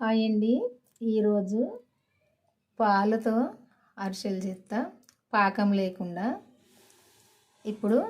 Hi అండి. ఈరోజు పాలతో అరిసెలు చేస్తా. పాకం లేకుండా. ఇప్పుడు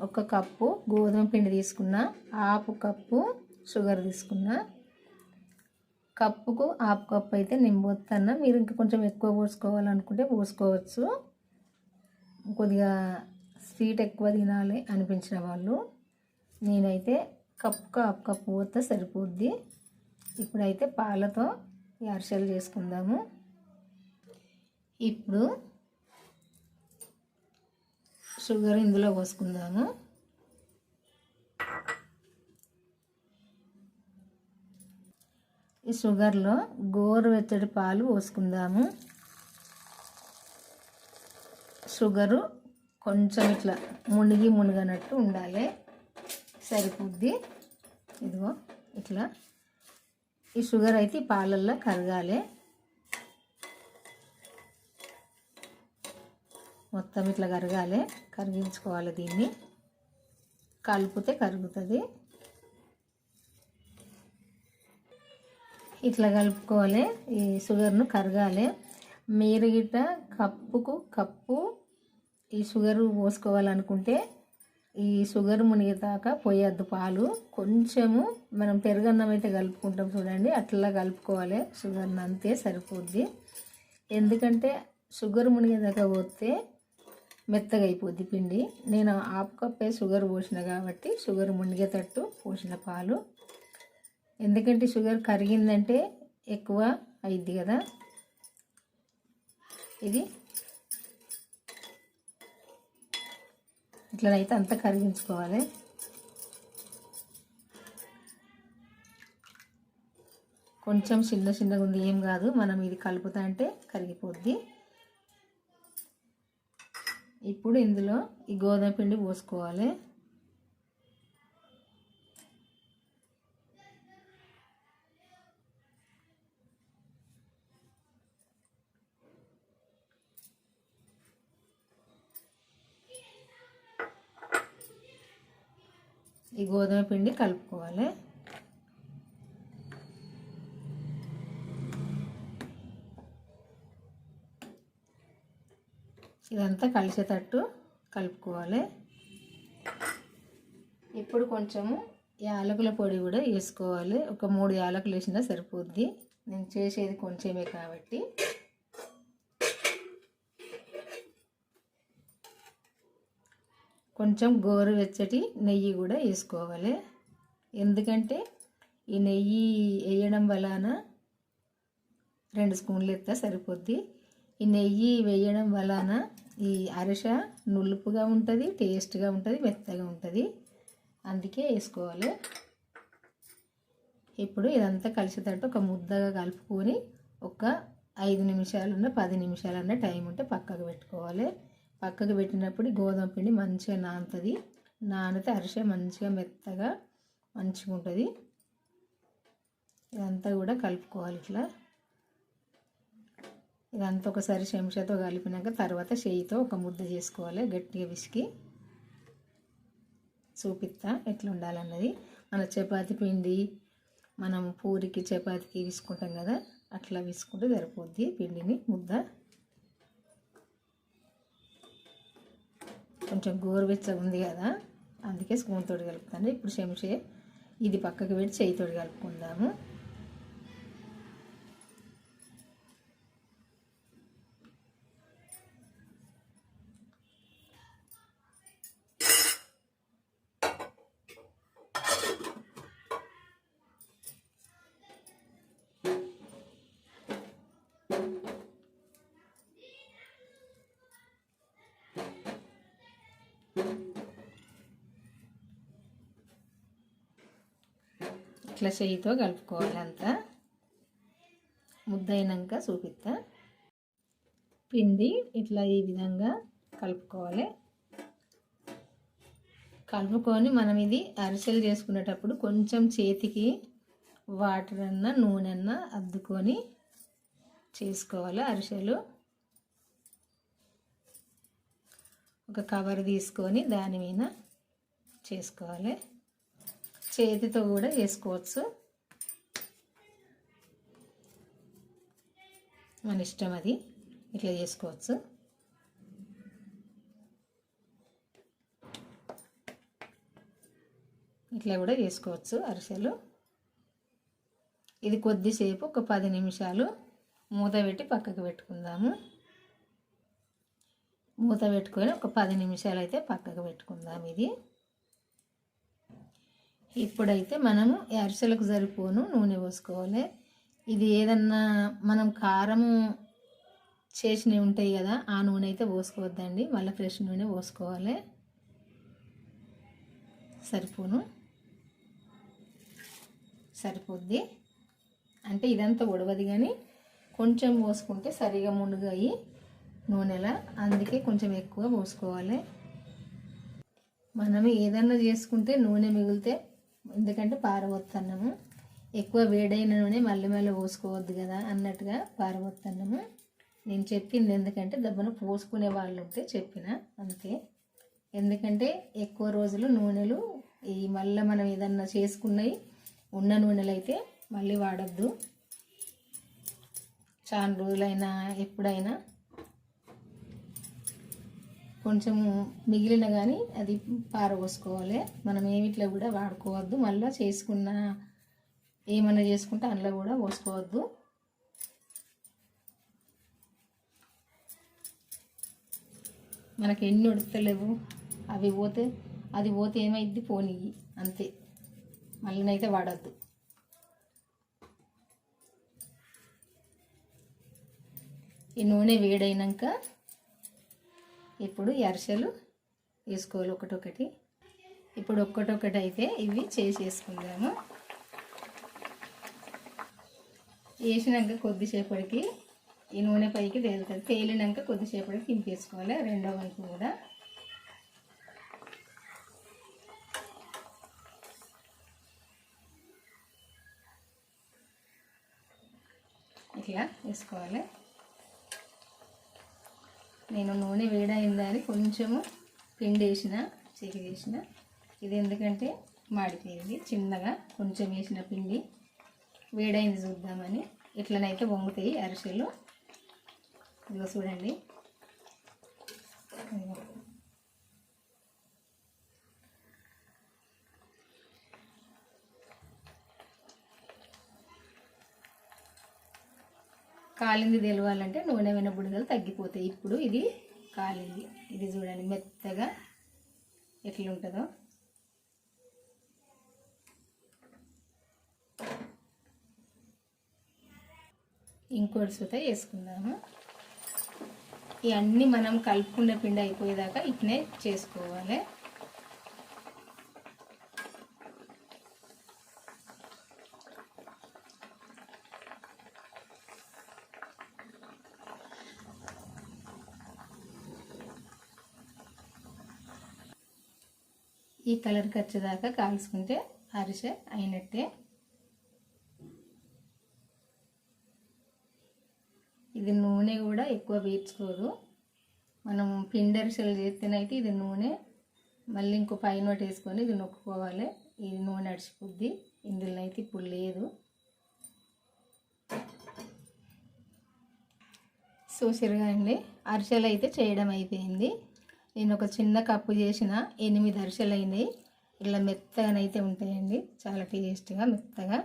ఒక కప్పు గోధుమ పిండి తీసుకున్న. హాఫ్ కప్పు షుగర్ తీసుకున్న. కప్పుకు హాఫ్ కప్పు అయితే నేను పోతున్నా మీరు ఇంకా కొంచెం ఎక్కువ పోసుకోవాలనుకుంటే పోసుకోవచ్చు. కొద్దిగా స్వీట్ ఎక్కువ తినాలి అనిపించిన వాళ్ళు. నేనైతే కప్పు హాఫ్ కప్పు పోతే సరిపోద్ది. ఇప్పుడైతే పాలతో ఈ అరిసెలు చేసుకుందాము. ఇప్పుడు షుగర్ ఇందులో పోసుకుందాము. ఈ షుగర్లో గోరువెచ్చటి పాలు పోసుకుందాము. షుగరు కొంచెం ఇట్లా మునిగి మునిగనట్టు ఉండాలి. సరిపోద్ది. ఇదిగో ఇట్లా ఈ షుగర్ అయితే ఈ పాలల్లో కరగాలి. మొత్తం ఇట్లా కరగాలి. కరిగించుకోవాలి దీన్ని. కలిపితే కరుగుతుంది. ఇట్లా కలుపుకోవాలి. ఈ షుగర్ను కరగాలి. మీరు గిట్ట కప్పుకు కప్పు ఈ షుగర్ పోసుకోవాలనుకుంటే ఈ షుగర్ మునిగేదాకా పోయొద్దు పాలు. కొంచెము మనం పెరుగన్నం అయితే కలుపుకుంటాం చూడండి. అట్లా కలుపుకోవాలి. షుగర్ని అంతే సరిపోద్ది. ఎందుకంటే షుగర్ మునిగేదాకా పోతే మెత్తగా అయిపోద్ది పిండి. నేను హాఫ్ కప్పే షుగర్ పోసిన కాబట్టి షుగర్ మునిగేటట్టు పోసిన పాలు. ఎందుకంటే షుగర్ కరిగిందంటే ఎక్కువ అయిద్ది కదా. ఇది ఇట్లనైతే అంతా కరిగించుకోవాలి. కొంచెం చిన్న చిన్నగా ఉంది ఏం కాదు. మనం ఇది కలుపుతా అంటే కరిగిపోద్ది. ఇప్పుడు ఇందులో ఈ గోధుమ పిండి పోసుకోవాలి. ఈ గోధుమ పిండి కలుపుకోవాలి. ఇదంతా కలిసేటట్టు కలుపుకోవాలి. ఇప్పుడు కొంచెము యాలకుల పొడి కూడా వేసుకోవాలి. ఒక మూడు యాలకులు వేసినా సరిపోద్ది. నేను చేసేది కొంచెమే కాబట్టి. కొంచెం గోరువెచ్చటి నెయ్యి కూడా వేసుకోవాలి. ఎందుకంటే ఈ నెయ్యి వేయడం వలన రెండు స్పూన్లు ఎత్తా సరిపోద్ది. ఈ నెయ్యి వేయడం వలన ఈ అరిస నులుపుగా ఉంటుంది టేస్ట్గా ఉంటుంది మెత్తగా ఉంటుంది. అందుకే వేసుకోవాలి. ఇప్పుడు ఇదంతా కలిసేటట్టు ఒక ముద్దగా కలుపుకొని ఒక ఐదు నిమిషాలన్న పది నిమిషాలన్న టైం ఉంటే పక్కకు పెట్టుకోవాలి. పక్కకు పెట్టినప్పుడు గోధుమ పిండి మంచిగా నానుతుంది. నానితే అరిసె మంచిగా మెత్తగా మంచిగా ఉంటుంది. ఇదంతా కూడా కలుపుకోవాలి ఇట్లా. ఇదంతా ఒకసారి చెంచాతో కలిపినాక తర్వాత చేయితో ఒక ముద్ద చేసుకోవాలి గట్టిగా విసికి. చూపిస్తా ఎట్లా ఉండాలన్నది. మన చపాతి పిండి మనం పూరికి చపాతీకి విసుకుంటాం కదా అట్లా విసుకుంటే సరిపోద్ది పిండిని ముద్ద. కొంచెం గోరువెచ్చగా ఉంది కదా అందుకే స్పూన్ తోటి కలుపుతాను. ఇప్పుడు చెంచే ఇది పక్కకు పెట్టి చేయితోటి కలుపుకుందాము. ఇట్లా చేయితో కలుపుకోవాలి అంతా ముద్దయినాక చూపిస్తా పిండి ఇట్లా ఈ విధంగా కలుపుకోవాలి. కలుపుకొని మనం ఇది అరిసెలు చేసుకునేటప్పుడు కొంచెం చేతికి వాటర్ అన్న నూనె అన్న అద్దుకొని చేసుకోవాలి అరిసెలు. ఒక కవర్ తీసుకొని దాని మీద చేసుకోవాలి. చేతితో కూడా వేసుకోవచ్చు. మన ఇష్టం అది. ఇట్లా చేసుకోవచ్చు. ఇట్లా కూడా చేసుకోవచ్చు అరిసెలు. ఇది కొద్దిసేపు ఒక పది నిమిషాలు మూత పెట్టి పక్కకు పెట్టుకుందాము. మూత పెట్టుకొని ఒక పది నిమిషాలు అయితే పక్కకు పెట్టుకుందాం ఇది. ఇప్పుడైతే మనము అరిసెలకు సరిపోను నూనె పోసుకోవాలి. ఇది ఏదన్నా మనం కారము చేసినవి ఉంటాయి కదా ఆ నూనె అయితే పోసుకోవద్దండి. మళ్ళీ ఫ్రెష్ నూనె పోసుకోవాలి. సరిపోను. సరిపోద్ది. అంటే ఇదంతా ఉడవది కానీ కొంచెం పోసుకుంటే సరిగా మునుగాయి నూనెలా. అందుకే కొంచెం ఎక్కువ పోసుకోవాలి. మనం ఏదన్నా చేసుకుంటే నూనె మిగిలితే ఎందుకంటే పారబోతున్నాము ఎక్కువ వేడైన నూనె మళ్ళీ మళ్ళీ పోసుకోవద్దు కదా అన్నట్టుగా పారబోతున్నాము నేను చెప్పింది ఎందుకంటే దెబ్బను పోసుకునే వాళ్ళు ఉంటే చెప్పిన అంతే. ఎందుకంటే ఎక్కువ రోజులు నూనెలు ఈ మళ్ళీ మనం ఏదన్నా చేసుకున్నవి ఉన్న నూనెలు అయితే మళ్ళీ వాడద్దు. చాలా రోజులైనా ఎప్పుడైనా కొంచెం మిగిలిన కానీ అది పారబోసుకోవాలి. మనం ఏమిట్లో కూడా వాడుకోవద్దు. మళ్ళీ చేసుకున్న ఏమన్నా చేసుకుంటే అందులో కూడా పోసుకోవద్దు. మనకి ఎన్ని ఉడతలేవు. అవి పోతే అది పోతే ఏమైద్ది? పోనీ. అంతే. మళ్ళీనైతే వాడద్దు. ఈ నూనె వేడైనాక ఇప్పుడు ఎరసలు అరిసెలు వేసుకోవాలి ఒకటొకటి. ఇప్పుడు ఒక్కటొకటి అయితే ఇవి చేసేసుకుందాము. వేసినాక కొద్దిసేపటికి ఈ నూనె పైకి తేలుతుంది. తేలినాక కొద్దిసేపటికి దింపేసుకోవాలి రెండో వైపు కూడా. ఇట్లా వేసుకోవాలి. నేను నూనె వేడైందని కొంచెము పిండి వేసిన చికి వేసిన. ఇది ఎందుకంటే మాడిపోయింది చిన్నగా కొంచెం వేసిన పిండి. వేడైంది చూద్దామని. ఇట్లనైతే వంగుతాయి అరిసెలు. ఇదిగో చూడండి. కాలింది తెలవాలంటే నూనె వెన బుడగలు తగ్గిపోతాయి. ఇప్పుడు ఇది కాలింది. ఇది చూడండి మెత్తగా ఎట్లుంటుందో. ఇంకోటి సుత వేసుకుందాము. ఇవన్నీ మనం కలుపుకున్న పిండి అయిపోయేదాకా ఇట్నే చేసుకోవాలి. ఈ కలర్కి వచ్చేదాకా కాల్చుకుంటే అరిసె అయినట్టే. ఇది నూనె కూడా ఎక్కువ పీల్చుకోదు మనం పిండి అరిసెలు చేస్తేనైతే ఇది నూనె మళ్ళీ ఇంకో పైన ఒకటి వేసుకొని ఇది నొక్కుకోవాలి. ఇది నూనె అడిచిపోద్ది ఇందులో అయితే ఇప్పుడు లేదు. చూసిరుగా అండి అరిసెలు అయితే చేయడం అయిపోయింది. నేను ఒక చిన్న కప్పు చేసిన ఎనిమిది అరిసెలు అయినాయి ఇలా మెత్తగానైతే ఉంటాయండి. చాలా టేస్ట్గా మెత్తగా.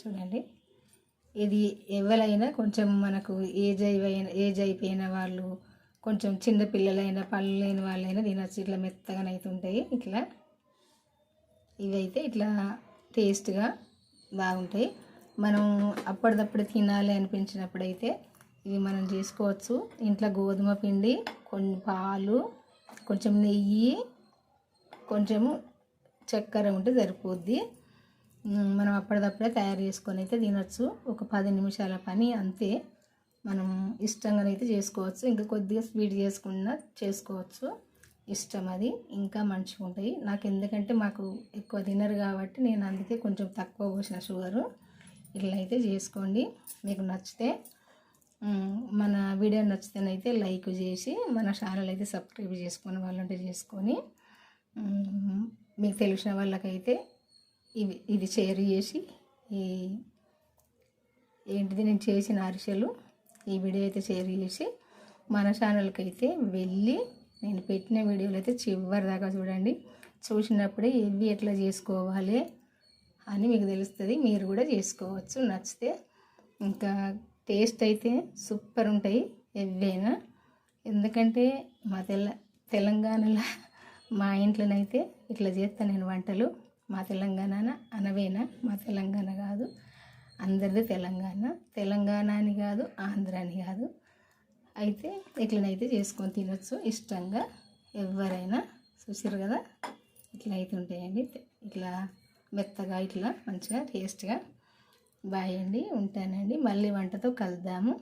చూడండి. ఇది ఎవరైనా కొంచెం మనకు ఏజ్ అయిపోయిన ఏజ్ అయిపోయిన వాళ్ళు కొంచెం చిన్న పిల్లలైనా పళ్ళు లేని వాళ్ళైనా తినచ్చు. ఇట్లా మెత్తగానైతే ఉంటాయి. ఇట్లా. ఇవైతే ఇట్లా టేస్ట్గా బాగుంటాయి. మనం అప్పటిదప్పుడు తినాలి అనిపించినప్పుడు అయితే ఇవి మనం చేసుకోవచ్చు. ఇంట్లో గోధుమ పిండి కొన్ని పాలు కొంచెం నెయ్యి కొంచెము చక్కెర ఉంటే సరిపోద్ది. మనం అప్పటిదప్పుడే తయారు చేసుకొని అయితే తినొచ్చు. ఒక పది నిమిషాల పని అంతే. మనం ఇష్టంగానైతే చేసుకోవచ్చు. ఇంకా కొద్దిగా స్వీట్ చేసుకున్నా చేసుకోవచ్చు. ఇష్టం అది. ఇంకా మంచిగా ఉంటాయి. నాకు ఎందుకంటే మాకు ఎక్కువ తినరు కాబట్టి నేను అందుకే కొంచెం తక్కువ పోసిన షుగరు. ఇట్లా అయితే చేసుకోండి. మీకు నచ్చితే మన వీడియో నచ్చితేనైతే లైక్ చేసి మన ఛానల్ అయితే సబ్స్క్రైబ్ చేసుకుని వాళ్ళంటే చేసుకొని మీకు తెలిసిన వాళ్ళకైతే ఇవి ఇది షేర్ చేసి ఈ ఏంటిది నేను చేసిన అరిసెలు ఈ వీడియో అయితే షేర్ చేసి మన ఛానల్కి అయితే వెళ్ళి నేను పెట్టిన వీడియోలు అయితే చివరి దాకా చూడండి. చూసినప్పుడే ఇవి ఎట్లా చేసుకోవాలి అని మీకు తెలుస్తుంది. మీరు కూడా చేసుకోవచ్చు. నచ్చితే ఇంకా టేస్ట్ అయితే సూపర్ ఉంటాయి ఎవైనా ఎందుకంటే మా తెల తెలంగాణలో మా ఇంట్లోనైతే ఇట్లా చేస్తాను నేను వంటలు. మా తెలంగాణ అనవేనా? మా తెలంగాణ కాదు. అందరిది తెలంగాణ. తెలంగాణ అని కాదు ఆంధ్ర అని కాదు. అయితే ఇట్లనైతే చేసుకొని తినొచ్చు ఇష్టంగా ఎవరైనా చూసారు కదా? ఇట్లా అయితే ఉంటాయండి. ఇట్లా మెత్తగా ఇట్లా మంచిగా టేస్ట్గా బాయ్ అండి ఉంటానండి. మళ్ళీ వంటతో కలుద్దాము.